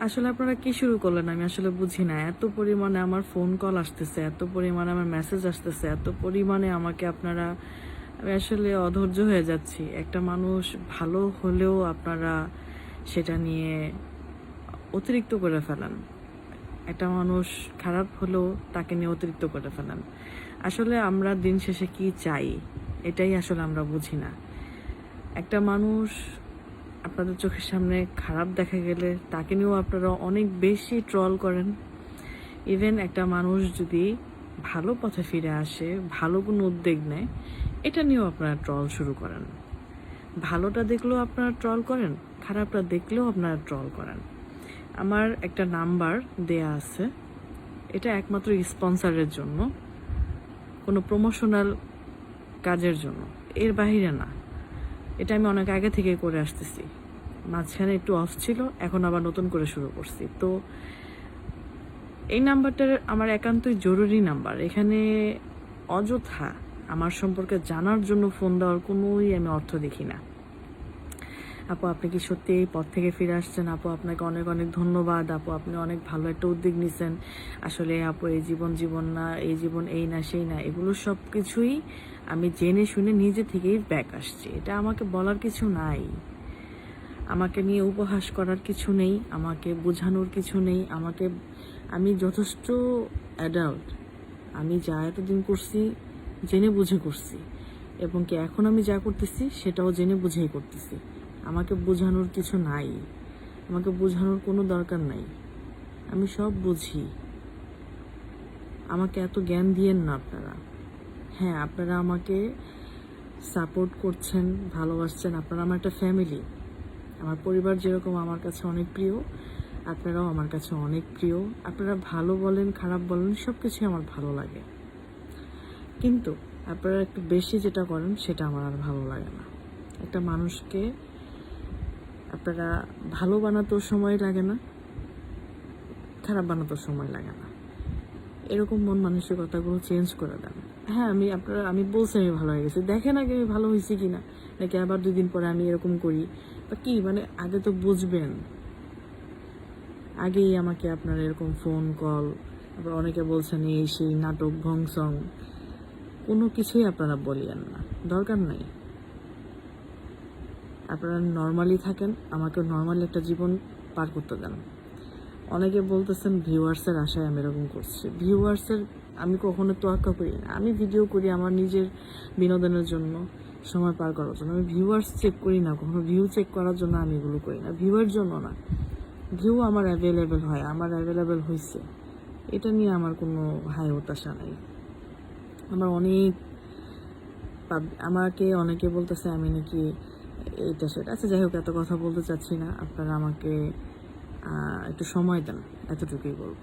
আসলে আপনারা কি শুরু করলেন? আমি আসলে বুঝি না। এত পরিমাণে আমার ফোন কল আসতেছে, এত পরিমাণে আমার মেসেজ আসতেছে, এত পরিমাণে আমাকে আপনারা, আমি আসলে অধৈর্য হয়ে যাচ্ছি। একটা মানুষ ভালো হলেও আপনারা সেটা নিয়ে অতিরিক্ত করে ফেলেন। একটা মানুষ খারাপ হলেও তাকে নিয়ে অতিরিক্ত করে ফেলেন। আসলে আমরা দিন শেষে কি চাই? এটাই আসলে আমরা বুঝি না। একটা মানুষ আপনাদের চোখের সামনে খারাপ দেখা গেলে তাকে নিয়েও আপনারা অনেক বেশি ট্রল করেন। ইভেন একটা মানুষ যদি ভালো পথে ফিরে আসে, ভালো কোনো উদ্যোগ নেয়, এটা নিয়েও আপনারা ট্রল শুরু করেন। ভালোটা দেখলেও আপনারা ট্রল করেন, খারাপটা দেখলেও আপনারা ট্রল করেন। আমার একটা নাম্বার দেয়া আছে। এটা একমাত্র স্পন্সরের জন্য, কোনো প্রমোশনাল কাজের জন্য। এর বাইরে না। এটা আমি অনেক আগে থেকে করে আসতেছি। মাঝখানে একটু অফ ছিল, এখন আবার নতুন করে শুরু করছি। তো এই নাম্বারটার আমার একান্তই জরুরি নাম্বার। এখানে অযথা আমার সম্পর্কে জানার জন্য ফোন দেওয়ার কোনোই আমি অর্থ দেখি না। আপু, আপনি কি সত্যি এই পথ থেকে ফিরে আসছেন? আপু, আপনাকে অনেক অনেক ধন্যবাদ। আপু, আপনি অনেক ভালো একটা উদ্যোগ নিছেন। আসলে আপু, এই জীবন জীবন না, এই জীবন এই না, সেই না, এগুলো সব কিছুই আমি জেনে শুনে নিজে থেকেই ব্যাক আসছি। এটা আমাকে বলার কিছু নাই। আমাকে নিয়ে উপহাস করার কিছু নেই। আমাকে বোঝানোর কিছু নেই। আমাকে, আমি যথেষ্ট অ্যাডাল্ট আমি যা এতদিন করছি, জেনে বুঝে করছি। এবং কি এখন আমি যা করতেছি, সেটাও জেনে বুঝেই করতেছি। আমাকে বোঝানোর কিছু নাই। আমাকে বোঝানোর কোনো দরকার নাই। আমি সব বুঝি। আমাকে এত জ্ঞান দিয়েন না আপনারা। হ্যাঁ আপনারা আমাকে সাপোর্ট করছেন, ভালোবাসছেন। আপনারা আমার একটা ফ্যামিলি। আমার পরিবার যেরকম আমার কাছে অনেক প্রিয়, আপনারাও আমার কাছে অনেক প্রিয়। আপনারা ভালো বলেন, খারাপ বলেন সব কিছুই আমার ভালো লাগে। কিন্তু আপনারা একটু বেশি যেটা করেন, সেটা আমার আর ভালো লাগে না। একটা মানুষকে আপনারা ভালো বানাতেও সময় লাগে না, খারাপ বানাতেও সময় লাগে না। এরকম মন মানসিকতাগুলো চেঞ্জ করে দেন। হ্যাঁ আমি আপনারা, আমি বলছি আমি ভালো হয়ে গেছি। দেখেন আগে আমি ভালো হয়েছি কি না নাকি আবার দুই দিন পরে আমি এরকম করি? বা কি মানে আগে তো বুঝবেন। আগেই আমাকে আপনার এরকম ফোন কল আবার অনেকে বলছেন এই সেই নাটক ভংসং কোনো কিছুই আপনারা বলিয়েন না। দরকার নাই। আপনারা নর্মালি থাকেন আমাকে নর্মালি একটা জীবন পার করতে দেন। অনেকে বলতেছেন ভিউয়ার্সের আশায় আমি এরকম করছি। ভিউয়ার্সের আমি কখনো তোয়াক্কা করি না। আমি ভিডিও করি আমার নিজের বিনোদনের জন্য, সময় পার করার জন্য। আমি ভিউয়ার্স চেক করি না, কখনো ভিউ চেক করার জন্য আমি এগুলো করি না। ভিউয়ের জন্য না। ভিউ আমার অ্যাভেলেবেল হয়, আমার অ্যাভেলেবেল হয়েছে এটা নিয়ে আমার কোনো হাই হতাশা নাই। আমার অনেক আমাকে অনেকে বলতেছে, আমি নাকি এইটা সেটা। আচ্ছা যাই হোক, এত কথা বলতে চাচ্ছি না। আপনারা আমাকে একটু সময় দেন, এতটুকুই বলব।